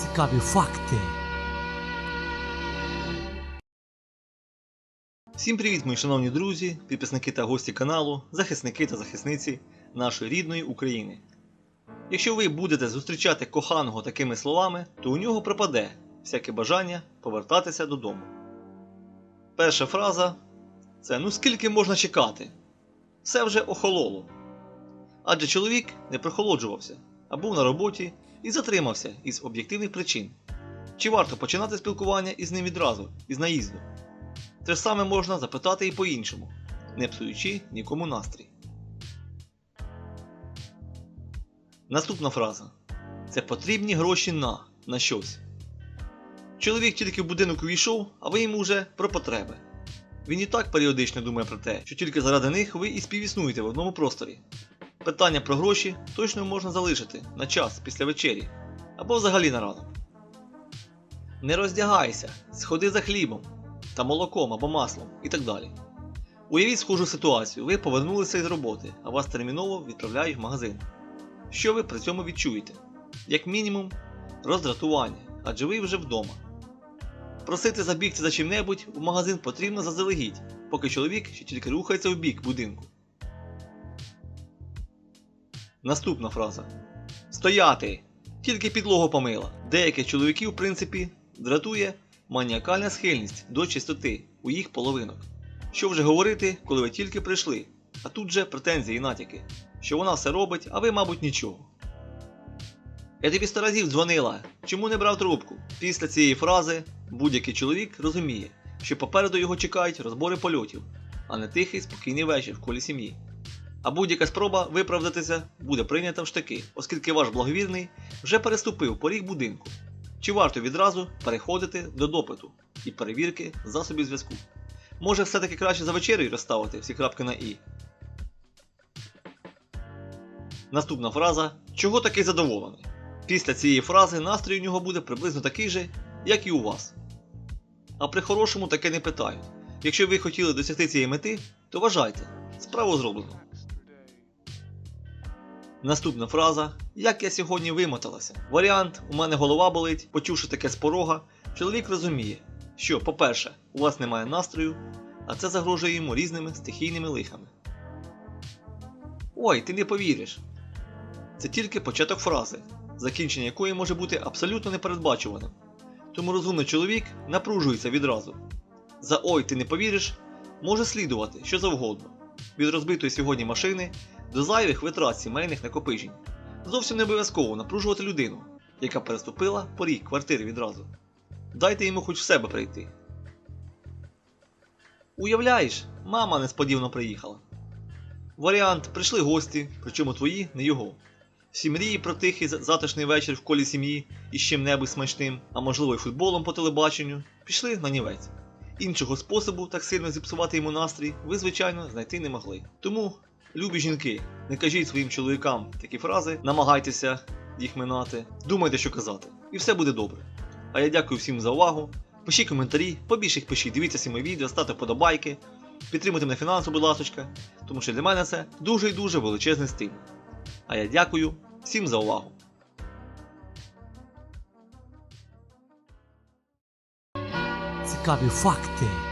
Цікаві факти. Всім привіт, мої шановні друзі, підписники та гості каналу, захисники та захисниці нашої рідної України. Якщо ви будете зустрічати коханого такими словами, то у нього пропаде всяке бажання повертатися додому. Перша фраза це ну скільки можна чекати? Все вже охололо. Адже чоловік не прохолоджувався, а був на роботі і затримався із об'єктивних причин. Чи варто починати спілкування із ним відразу, із наїзду? Те ж саме можна запитати і по-іншому, не псуючи нікому настрій. Наступна фраза. Це потрібні гроші на на щось. Чоловік тільки в будинок увійшов, а ви йому вже про потреби. Він і так періодично думає про те, що тільки заради них ви і співіснуєте в одному просторі. Питання про гроші точно можна залишити на час після вечері або взагалі на ранок. Не роздягайся, сходи за хлібом та молоком або маслом і так далі. Уявіть схожу ситуацію, ви повернулися із роботи, а вас терміново відправляють в магазин. Що ви при цьому відчуєте? Як мінімум, роздратування, адже ви вже вдома. Просити забігти за чим-небудь в магазин потрібно заздалегідь, поки чоловік ще тільки рухається в бік будинку. Наступна фраза. Стояти! Тільки підлогу помила. Деяких чоловіків, в принципі, дратує маніакальна схильність до чистоти у їх половинок. Що вже говорити, коли ви тільки прийшли, а тут же претензії і натяки, що вона все робить, а ви, мабуть, нічого. Я тобі сто разів дзвонила, чому не брав трубку? Після цієї фрази будь-який чоловік розуміє, що попереду його чекають розбори польотів, а не тихий спокійний вечір в колі сім'ї. А будь-яка спроба виправдатися буде прийнята в штики, оскільки ваш благовірний вже переступив поріг будинку. Чи варто відразу переходити до допиту і перевірки засобів зв'язку? Може все-таки краще за вечерею розставити всі крапки на І? Наступна фраза Чого такий задоволений? Після цієї фрази настрій у нього буде приблизно такий же, як і у вас. А при хорошому таке не питають. Якщо ви хотіли досягти цієї мети, то вважайте, справу зроблено. Наступна фраза Як я сьогодні вимоталася. Варіант У мене голова болить, почувши таке з порога, чоловік розуміє, що, по-перше, у вас немає настрою, а це загрожує йому різними стихійними лихами. Ой, ти не повіриш. Це тільки початок фрази, закінчення якої може бути абсолютно непередбачуваним. Тому розумний чоловік напружується відразу. За ой, ти не повіриш, може слідувати що завгодно. Від розбитої сьогодні машини до зайвих витрат сімейних накопичень. Зовсім не обов'язково напружувати людину, яка переступила поріг квартири відразу. Дайте йому хоч в себе прийти. Уявляєш, мама несподівано приїхала. Варіант прийшли гості, причому твої, не його. Всі мрії про тихий затишний вечір в колі сім'ї із чим-небудь смачним, а можливо й футболом по телебаченню, пішли на нівець. Іншого способу так сильно зіпсувати йому настрій ви, звичайно, знайти не могли. Тому, любі жінки, не кажіть своїм чоловікам такі фрази, намагайтеся їх минати, думайте, що казати, і все буде добре. А я дякую всім за увагу. Пишіть коментарі, побільше їх пишіть, дивіться всі мої відео, ставте вподобайки, підтримуйте мене фінансово, будь ласочка, тому що для мене це дуже і дуже величезний стимул. А я дякую всім за увагу. Цікаві факти.